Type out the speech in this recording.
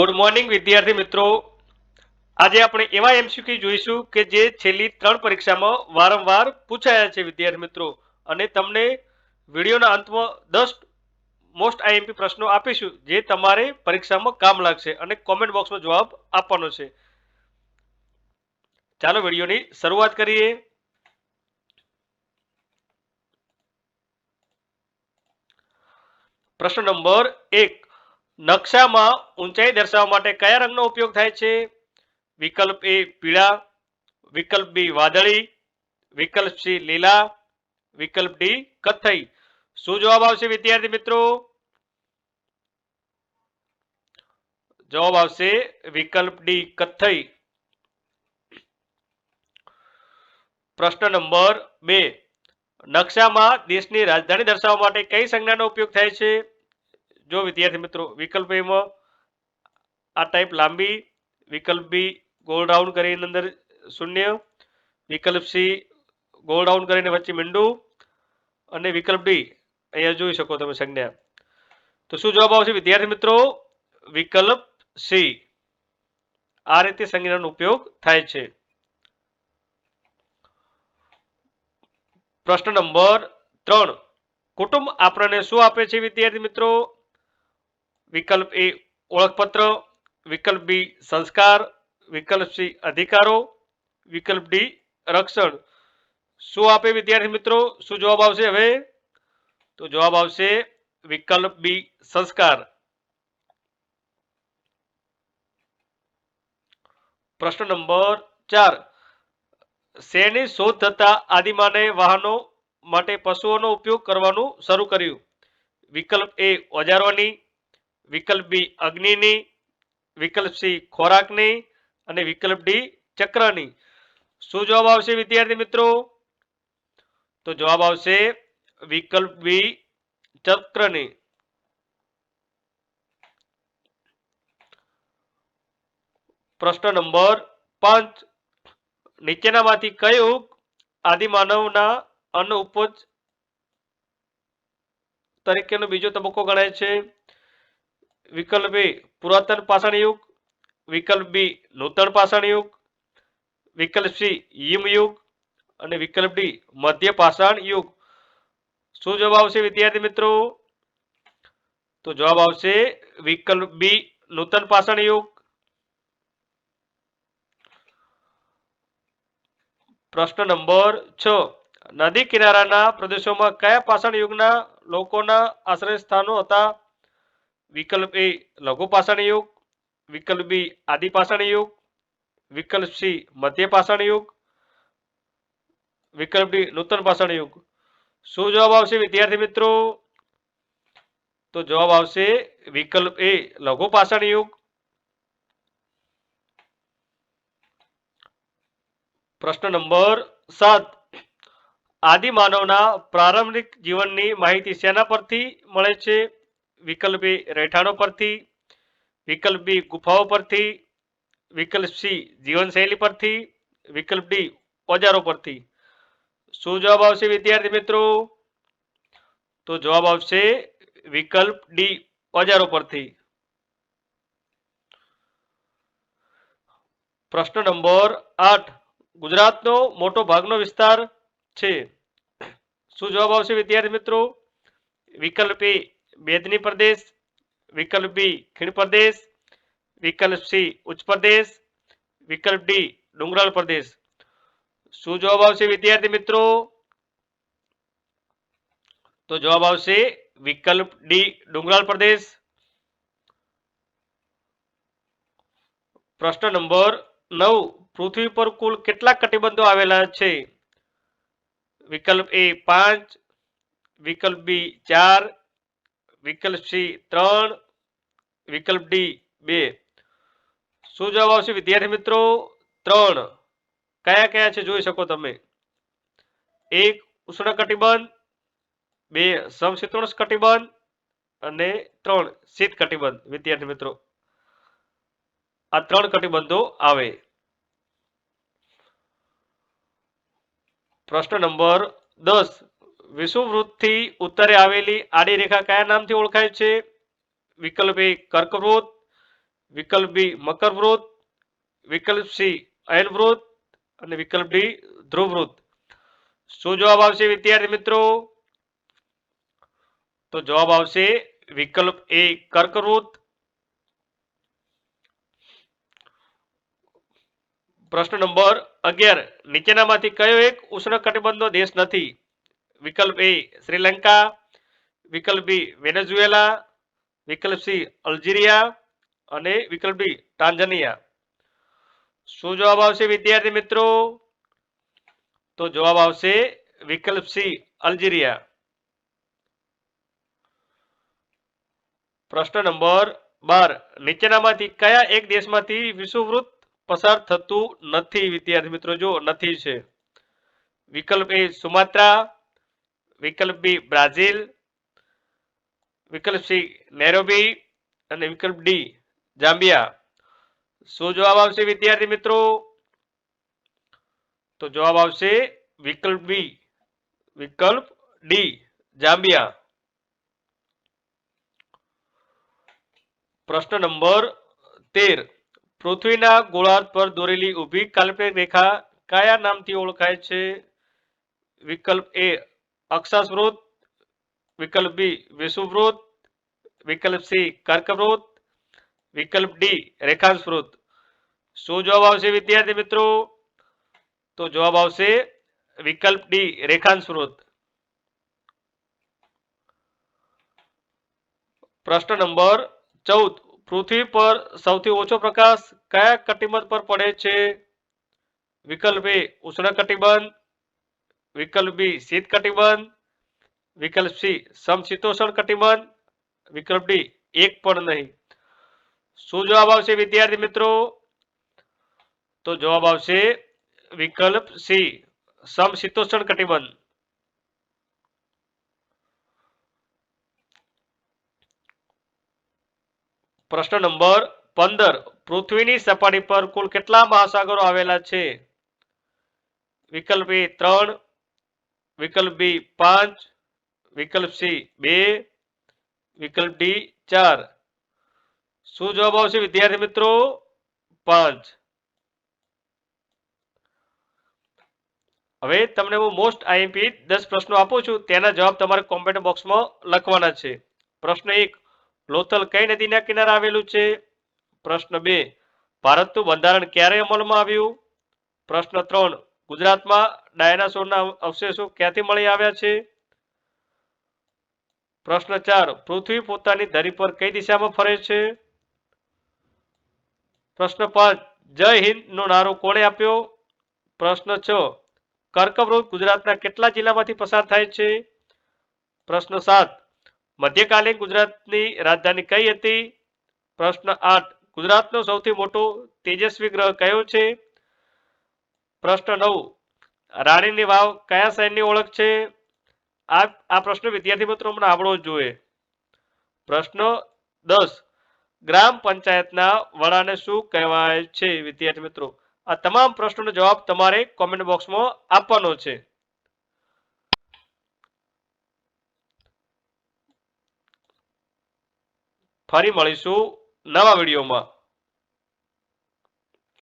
Good morning વિદ્યાર્થી મિત્રો. આજે આપણે એવા એમસીક્યુ જોઈશું કે જે છેલ્લી ત્રણ પરીક્ષામાં વારંવાર પૂછાયા છે, વિદ્યાર્થી મિત્રો. અને તમને વિડીયોના અંતમાં દસ મોસ્ટ આઈએમપી પ્રશ્નો આપીશું, જે તમારે પરીક્ષામાં કામ લાગશે અને કોમેન્ટ બોક્સમાં જવાબ આપવાનો છે. ચાલો વિડીયોની શરૂઆત કરીએ. પ્રશ્ન નંબર એક. નકશામાં ઊંચાઈ દર્શાવવા માટે કયા રંગનો ઉપયોગ થાય છે? વિકલ્પ એ પીળા, વિકલ્પ બી વાદળી, વિકલ્પ સી લીલા, વિકલ્પ ડી કથ્થઈ. શું જવાબ આવશે વિદ્યાર્થી મિત્રો? જવાબ આવશે વિકલ્પ ડી કથ્થઈ. પ્રશ્ન નંબર બે. નકશામાં દેશની રાજધાની દર્શાવવા માટે કઈ સંજ્ઞાનો ઉપયોગ થાય છે? જો વિદ્યાર્થી મિત્રો, વિકલ્પ એમાં આ ટાઈપ લાંબી, વિકલ્પ બી ગોળ રાઉન્ડ કરીને અંદર શૂન્ય, વિકલ્પ સી ગોળ રાઉન્ડ કરીને વચ્ચે મીંડું અને વિકલ્પ ડી અહીંયા જોઈ શકો તમે સંજ્ઞા. તો શું જવાબ આવશે વિદ્યાર્થી મિત્રો? વિકલ્પ સી આ રીતે સંજ્ઞાનો ઉપયોગ થાય છે. પ્રશ્ન નંબર ત્રણ. કુટુંબ આપણને શું આપે છે વિદ્યાર્થી મિત્રો? વિકલ્પ એ ઓળખપત્ર, વિકલ્પ બી સંસ્કાર, વિકલ્પ સી અધિકારો, વિકલ્પ ડી રક્ષણ. શું આપે વિદ્યાર્થી મિત્રો? શું જવાબ આવશે હવે? તો જવાબ આવશે વિકલ્પ બી સંસ્કાર. પ્રશ્ન નંબર ચાર. શેની શોધ થતા આદિમાને વાહનો માટે પશુઓનો ઉપયોગ કરવાનું શરૂ કર્યું? વિકલ્પ એ ઓજારોની વિકલ્પ બી અગ્નિની, વિકલ્પ સી ખોરાકની અને વિકલ્પ ડી ચક્રની. શું જવાબ આવશે વિદ્યાર્થી મિત્રો? તો જવાબ આવશે વિકલ્પ બી ચક્રની. પ્રશ્ન નંબર પાંચ. નીચેનામાંથી કયું આદિમાનવના અન્ન ઉપજ તરીકેનો બીજો તબક્કો ગણાય છે? વિકલ્પ એ પુરાતન પાષાણ યુગ, વિકલ્પ બી નૂતન પાષાણ યુગ, વિકલ્પ સી હિમ યુગ અને વિકલ્પ ડી મધ્ય પાષાણ યુગ. શું જવાબ આવશે વિદ્યાર્થી મિત્રો? તો જવાબ આવશે વિકલ્પ બી નૂતન પાષાણ યુગ. પ્રશ્ન નંબર છ. નદી કિનારાના પ્રદેશોમાં કયા પાષાણ યુગના લોકોના આશ્રય સ્થાનો હતા? વિકલ્પ એ લઘુ પાષાણ યુગ, વિકલ્પ બી આદિ પાષાણ યુગ, વિકલ્પ સી મધ્ય પાષાણ યુગ, વિકલ્પ ડી નૂતન પાષાણ યુગ. શું જવાબ આવશે વિદ્યાર્થી મિત્રો? તો જવાબ આવશે વિકલ્પ એ લઘુ પાષાણ યુગ. પ્રશ્ન નંબર સાત. આદિમાનવના પ્રારંભિક જીવનની માહિતી શેના પરથી મળે છે? વિકલ્પ બી રહેઠાણો પરથી, વિકલ્પ બી ગુફાઓ પરથી, વિકલ્પ સી જીવનશૈલી પરથી, વિકલ્પ ડી ઓજારો પરથી. શું જવાબ આવશે વિદ્યાર્થી મિત્રો? તો જવાબ આવશે વિકલ્પ ડી ઓજારો પરથી. પ્રશ્ન નંબર આઠ. ગુજરાતનો મોટો ભાગનો વિસ્તાર છે. શું જવાબ આવશે વિદ્યાર્થી મિત્રો? વિકલ્પ બેદની પ્રદેશ, વિકલ્પ બી ખીણ પ્રદેશ, વિકલ્પ સી ઉચ્ચ પ્રદેશ, વિકલ્પ ડી ડુંગરાળ પ્રદેશ. શું જવાબ આવશે વિદ્યાર્થી મિત્રો? તો જવાબ આવશે વિકલ્પ ડી ડુંગરાળ પ્રદેશ. પ્રશ્ન નંબર નવ, પૃથ્વી પર કુલ કેટલા કટિબંધો આવેલા છે? વિકલ્પ એ પાંચ, વિકલ્પ બી ચાર વિકલ્પ સી ત્રણ, વિકલ્પ ડી બે. શું જવાબ આવશે વિદ્યાર્થી મિત્રો? ત્રણ. કયા કયા છે જોઈ શકો તમે? એક, ઉષ્ણ કટિબંધ. બે, સમશીતોષ્ણ કટિબંધ. અને ત્રણ, શીત કટિબંધ. વિદ્યાર્થી મિત્રો, આ ત્રણ કટિબંધો આવે. પ્રશ્ન નંબર દસ. વિષુવવૃત્તથી ઉત્તરે આવેલી આડી રેખા કયા નામથી ઓળખાય છે? વિકલ્પ એ કર્કવૃત્ત, વિકલ્પ બી મકરવૃત વિકલ્પ સી અયનવૃત અને વિકલ્પ ડી ધ્રુવવૃત શું જવાબ આવશે વિદ્યાર્થી મિત્રો? તો જવાબ આવશે વિકલ્પ એ કર્કવૃત પ્રશ્ન નંબર અગિયાર. નીચેનામાંથી કયો એક ઉષ્ણકટિબંધનો દેશ નથી? વિકલ્પ એ શ્રીલંકા, વિકલ્પ બી વેનેઝુએલા, વિકલ્પ સી અલ્જીરિયા અને વિકલ્પ ડી ટાન્ઝાનિયા શું જવાબ આવશે વિદ્યાર્થી મિત્રો? તો જવાબ આવશે વિકલ્પ સી અલ્જીરિયા. પ્રશ્ન નંબર બાર. નીચેનામાંથી કયા એક દેશમાંથી વિશ્વવૃત્ત પસાર થતું નથી? વિદ્યાર્થી મિત્રો, જો નથી છે. વિકલ્પ એ સુમાત્રા વિકલ્પ બી બ્રાઝિલ, વિકલ્પ સી નેરોબી અને વિકલ્પ ડી જામ્બિયા શું જવાબ આવશે વિદ્યાર્થી મિત્રો? તો જવાબ આવશે વિકલ્પ બી, વિકલ્પ ડી જામ્બિયા પ્રશ્ન નંબર તેર. પૃથ્વીના ગોળાર્ધ પર દોરેલી ઊભી કાલ્પનિક રેખા કયા નામથી ઓળખાય છે? વિકલ્પ એ અક્ષાંશવૃત્ત વિકલ્પ બી વિષુવવૃત્ત વિકલ્પ સી કર્કવૃત્ત વિકલ્પ ડી રેખાંશ વૃત્ત શું જવાબ આવશે વિદ્યાર્થી મિત્રો તો જવાબ આવશે વિકલ્પ ડી રેખાંશ વૃત્ત પ્રશ્ન નંબર ચૌદ પૃથ્વી પર સૌથી ઓછો પ્રકાશ કયા કટિબંધ પર પડે છે વિકલ્પ એ ઉષ્ણ કટિબંધ વિકલ્પ બી શીત કટિબંધ વિકલ્પ સી સમશીતોષણ કટિબંધ વિકલ્પ ડી એક પણ નહીં. શું જવાબ આવશે વિદ્યાર્થી મિત્રો? તો જવાબ આવશે વિકલ્પ સી સમશીતોષણ કટિબંધ પ્રશ્ન નંબર પંદર. પૃથ્વીની સપાટી પર કુલ કેટલા મહાસાગરો આવેલા છે? વિકલ્પ એ ત્રણ વિકલ્પ બી પાંચ, વિકલ્પ સી બે, વિકલ્પ ડી ચાર. શું જવાબ આવશે વિદ્યાર્થી મિત્રો? પાંચ. હવે તમને હું મોસ્ટ આઈએમપી દસ પ્રશ્નો આપું છું. તેના જવાબ તમારે કોમેન્ટ બોક્સમાં લખવાના છે. પ્રશ્ન એક, લોથલ કઈ નદીના કિનારે આવેલું છે? પ્રશ્ન બે, ભારતનું બંધારણ ક્યારે અમલમાં આવ્યું? પ્રશ્ન ત્રણ, ગુજરાતમાં ડાયનાસોરના અવશેષો ક્યાંથી મળી આવ્યા છે? પ્રશ્ન ચાર, પૃથ્વી પોતાની ધરી પર કઈ દિશામાં ફરે છે? પ્રશ્ન પાંચ, જય હિન્દ નો નારો કોણે આપ્યો? પ્રશ્ન છ, કર્કવૃત ગુજરાતના કેટલા જિલ્લામાંથી પસાર થાય છે? પ્રશ્ન સાત, મધ્યકાલીન ગુજરાતની રાજધાની કઈ હતી? પ્રશ્ન આઠ, ગુજરાતનો સૌથી મોટો તેજસ્વી ગ્રહ કયો છે? પ્રશ્ન નવ રાણીની વાવ કયા શહેરની ઓળખ છે? આ આ પ્રશ્ન વિદ્યાર્થી મિત્રો હમણાં આવડવો જોઈએ. પ્રશ્ન દસ. ગ્રામ પંચાયતના વડાને શું કહેવાય છે? વિદ્યાર્થી મિત્રો, આ તમામ પ્રશ્નોનો જવાબ તમારે કોમેન્ટ બોક્સમાં આપવાનો છે. ફરી મળીશું નવા વિડીયોમાં.